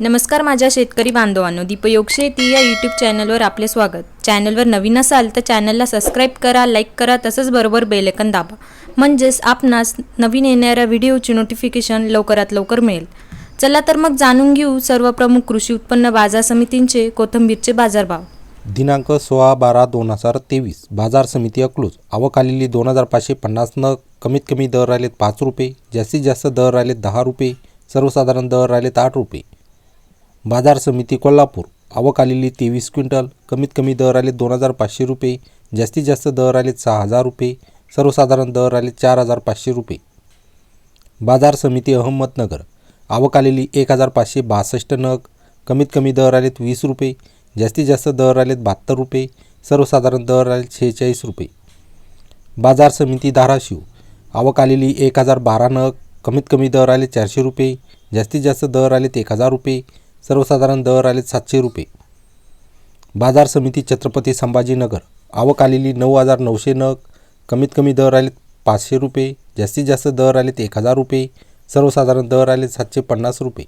नमस्कार माझ्या शेतकरी बांधवांनो दीपयोग शेती या यूट्यूब चॅनलवर आपले स्वागत. चॅनलवर नवीन असाल तर चॅनलला सबस्क्राईब करा लाईक करा तसंच बरोबर बेलेकन दाबा. म्हणजेच आपणास नवीन येणाऱ्या व्हिडिओची नोटिफिकेशन लवकरात लवकर मिळेल. चला तर मग जाणून घेऊ सर्व प्रमुख कृषी उत्पन्न बाजार समितींचे कोथंबीरचे बाजारभाव. दिनांक सोळा बारा दोन हजार तेवीस बाजार समिती अकलूज. आवक आलेली दोन हजार पाचशे पन्नासनं कमीत कमी दर राहिलेत पाच रुपये जास्तीत जास्त दर राहिलेत दहा रुपये सर्वसाधारण दर राहिलेत आठ रुपये. बाजार समिती कोल्हापूर. आवक आलेली तेवीस क्विंटल. कमीत कमी दर आले दोन हजार पाचशे रुपये. जास्तीत जास्त दर आले सहा हजार रुपये. सर्वसाधारण दर आले चार हजार पाचशे रुपये. बाजार समिती अहमदनगर. आवक आलेली एक हजार पाचशे बासष्ट नग. कमीत कमी दर आलेत वीस रुपये. जास्तीत जास्त दर आलेत बहात्तर रुपये. सर्वसाधारण दर आले शेहेचाळीस रुपये. बाजार समिती धाराशिव. आवक आलेली एक हजार बारा नग. कमीत कमी दर आले चारशे रुपये. जास्तीत जास्त दर आलेत एक हजार रुपये. सर्वसाधारण दर आलेत सातशे रुपये. बाजार समिती छत्रपती संभाजीनगर. आवक आलेली नऊ हजार नऊशे नग. कमीत कमी दर आलेत पाचशे रुपये. जास्तीत जास्त दर आलेत एक हजार रुपये. सर्वसाधारण दर आले सातशे पन्नास रुपये.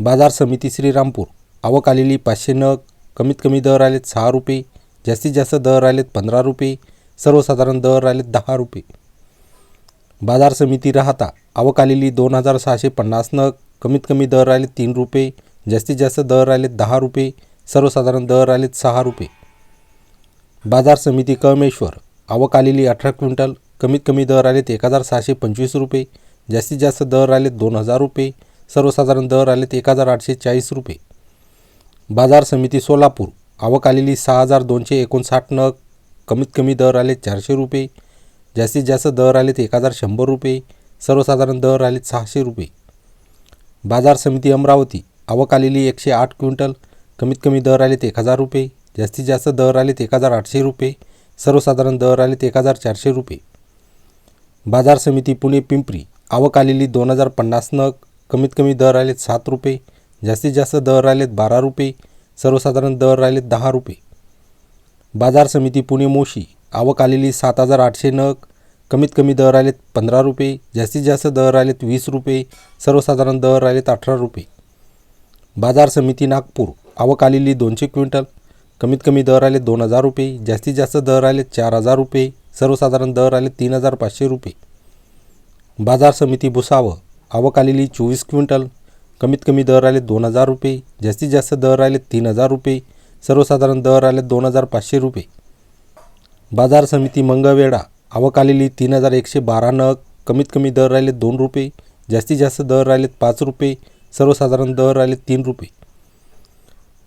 बाजार समिती श्रीरामपूर. आवक आलेली पाचशे नग. कमीत कमी दर आलेत सहा रुपये. जास्तीत जास्त दर आलेत पंधरा रुपये. सर्वसाधारण दर आलेत दहा रुपये. बाजार समिती राहता. आवक आलेली दोन हजार सहाशे पन्नास नग. कमीत कमी दर आले तीन रुपये जास्तीत जास्त दर आले दहा रुपये सर्वसाधारण दर आले सहा रुपये. बाजार समिती कळमेश्वर आवक आलेली अठरा क्विंटल कमीत कमी दर आलेत एक हजार सहाशे पंचवीस रुपये जास्तीत जास्त दर आलेत दोन हजार रुपये सर्वसाधारण दर आलेत एक हजार आठशे चाळीस रुपये. बाजार समिती सोलापूर आवक आलेली सहा हजार दोनशे एकोणसाठ नग कमीत कमी दर आले चारशे रुपये जास्तीत जास्त दर आलेत एक हजार शंभर रुपये सर्वसाधारण दर आलेत सहाशे रुपये. बाजार समिती अमरावती आवक आलेली एकशे आठ क्विंटल कमीत कमी दर आलेत एक हजार रुपये जास्तीत जास्त दर आलेत एक हजार आठशे रुपये सर्वसाधारण दर आलेत एक हजार चारशे रुपये. बाजार समिती पुणे पिंपरी आवक आलेली दोन हजार पन्नास नग कमीत कमी दर आलेत सात रुपये जास्तीत जास्त दर राहिलेत बारा रुपये सर्वसाधारण दर राहिलेत दहा रुपये. बाजार समिती पुणे मोशी आवक आलेली सात हजार आठशे नग कमीत कमी दर आलेत पंधरा रुपये जास्तीत जास्त दर आलेत वीस रुपये सर्वसाधारण दर राहिलेत अठरा रुपये. बाजार समिती नागपूर आवक आलेली दोनशे क्विंटल कमीत कमी दर आले दोन हजार रुपये जास्तीत जास्त दर आले चार हजार रुपये सर्वसाधारण दर आले तीन हजार पाचशे रुपये. बाजार समिती भुसावं आवक आलेली चोवीस क्विंटल कमीत कमी दर आले दोन हजार रुपये जास्तीत जास्त दर आले तीन हजार रुपये सर्वसाधारण दर आले दोन हजार पाचशे रुपये. बाजार समिती मंगळवेढा आवक आलेली तीन हजार एकशे बारा नग कमीत कमी दर राहिले दोन रुपये जास्तीत जास्त दर राहिलेत पाच रुपये सर्वसाधारण दर राहिले तीन रुपये.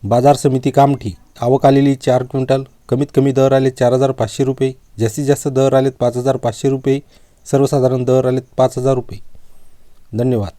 बाजार समिती कामठी आवक आलेली चार क्विंटल कमीत कमी दर आले चार हजार पाचशे रुपये जास्तीत जास्त दर आलेत पाच हजार पाचशे रुपये सर्वसाधारण दर आलेत पाच हजार रुपये. धन्यवाद.